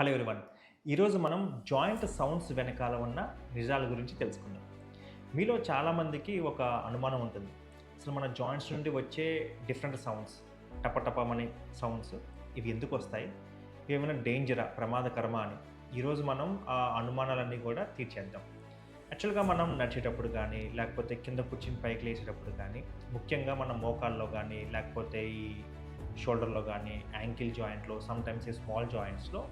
Hello everyone ఈరోజు మనం joint sounds వెనకాల ఉన్న నిజాల గురించి తెలుసుకుందాం. మీలో చాలామందికి ఒక అనుమానం ఉంటుంది. అసలు మన జాయింట్స్ నుండి వచ్చే డిఫరెంట్ సౌండ్స్ టపటపమని సౌండ్స్ ఇవి ఎందుకు వస్తాయి? ఇవి ఏమైనా డేంజరా ప్రమాదకరమా అని ఈరోజు మనం ఆ అనుమానాలన్నీ కూడా తీర్చేద్దాం. యాక్చువల్గా మనం నడిచేటప్పుడు కానీ లేకపోతే కింద కూర్చుని పైకి లేచేటప్పుడు కానీ ముఖ్యంగా మన మోకాల్లో కానీ లేకపోతే ఈ షోల్డర్లో కానీ యాంకిల్ జాయింట్లో సమ్టైమ్స్ ఈ స్మాల్ జాయింట్స్లో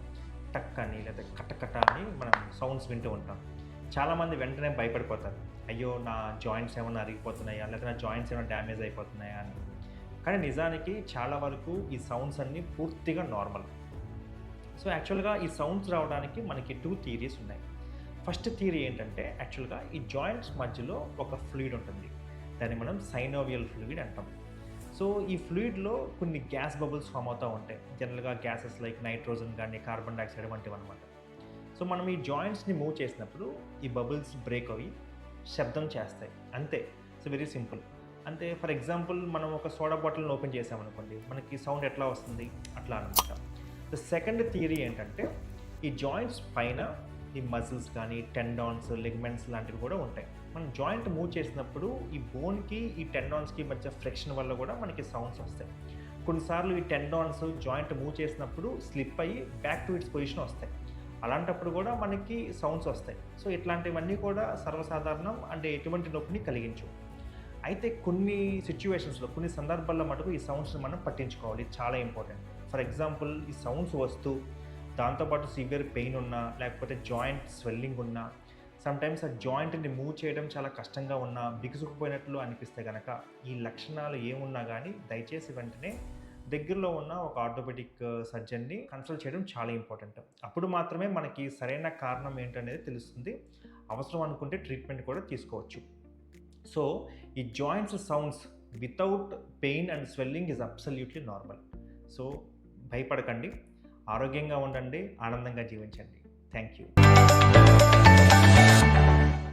టక్ అని లేదా కటకట అని మనం సౌండ్స్ వింటూ ఉంటాం. చాలామంది వెంటనే భయపడిపోతారు. అయ్యో నా జాయింట్స్ ఏమైనా అరిగిపోతున్నాయా? లేదా నా జాయింట్స్ ఏమైనా డ్యామేజ్ అయిపోతున్నాయా అని. కానీ నిజానికి చాలా వరకు ఈ సౌండ్స్ అన్నీ పూర్తిగా నార్మల్ సో యాక్చువల్గా ఈ సౌండ్స్ రావడానికి మనకి టూ థియరీస్ ఉన్నాయి. ఫస్ట్ థియరీ ఏంటంటే యాక్చువల్గా ఈ జాయింట్స్ మధ్యలో ఒక ఫ్లూయిడ్ ఉంటుంది. దాన్ని మనం సైనోవియల్ ఫ్లూయిడ్ అంటాం. సో ఈ ఫ్లూయిడ్లో కొన్ని గ్యాస్ బబుల్స్ ఫామ్ అవుతూ ఉంటాయి. జనరల్గా గ్యాసెస్ లైక్ నైట్రోజన్ కానీ కార్బన్ డైఆక్సైడ్ వంటివి అనమాట సో మనం ఈ జాయింట్స్ని మూవ్ చేసినప్పుడు ఈ బబుల్స్ బ్రేక్ అవి శబ్దం చేస్తాయి. అంతే. So very simple. అంతే ఫర్ ఎగ్జాంపుల్ మనం ఒక సోడా బాటిల్ని ఓపెన్ చేసామనుకోండి మనకి సౌండ్ ఎట్లా వస్తుంది? అట్లా అనమాట ద సెకండ్ థియరీ ఏంటంటే ఈ జాయింట్స్ పైన ఈ మజిల్స్ కానీ టెండాన్స్ లిగ్మెంట్స్ లాంటివి కూడా ఉంటాయి. మనం జాయింట్ మూవ్ చేసినప్పుడు ఈ బోన్కి ఈ టెండాన్స్కి మధ్య ఫ్రిక్షన్ వల్ల కూడా మనకి సౌండ్స్ వస్తాయి. కొన్నిసార్లు ఈ టెండాన్స్ జాయింట్ మూవ్ చేసినప్పుడు స్లిప్ అయ్యి బ్యాక్ టు ఇట్స్ పొజిషన్ వస్తాయి. అలాంటప్పుడు కూడా మనకి సౌండ్స్ వస్తాయి. సో ఇట్లాంటివన్నీ కూడా సర్వసాధారణం అంటే ఎటువంటి నొప్పిని కలిగించవు. అయితే కొన్ని సిచ్యువేషన్స్లో కొన్ని సందర్భాల్లో మటుకు ఈ సౌండ్స్ని మనం పట్టించుకోవాలి. చాలా ఇంపార్టెంట్ ఫర్ ఎగ్జాంపుల్ ఈ సౌండ్స్ వస్తూ దాంతోపాటు సివియర్ పెయిన్ ఉన్నా లేకపోతే జాయింట్ స్వెల్లింగ్ ఉన్నా సమ్టైమ్స్ ఆ జాయింట్ని మూవ్ చేయడం చాలా కష్టంగా ఉన్నా బిగుసుకుపోయినట్లు అనిపిస్తే కనుక ఈ లక్షణాలు ఏమున్నా కానీ దయచేసి వెంటనే దగ్గరలో ఉన్న ఒక ఆర్థోపెటిక్ uh, సర్జన్ని కన్సల్ట్ చేయడం చాలా ఇంపార్టెంట్. అప్పుడు మాత్రమే మనకి సరైన కారణం ఏంటనేది తెలుస్తుంది. అవసరం అనుకుంటే ట్రీట్మెంట్ కూడా తీసుకోవచ్చు. సో ఈ joints sounds without pain and swelling is absolutely normal. So భయపడకండి. ఆరోగ్యంగా ఉండండి ఆనందంగా జీవించండి. Thank you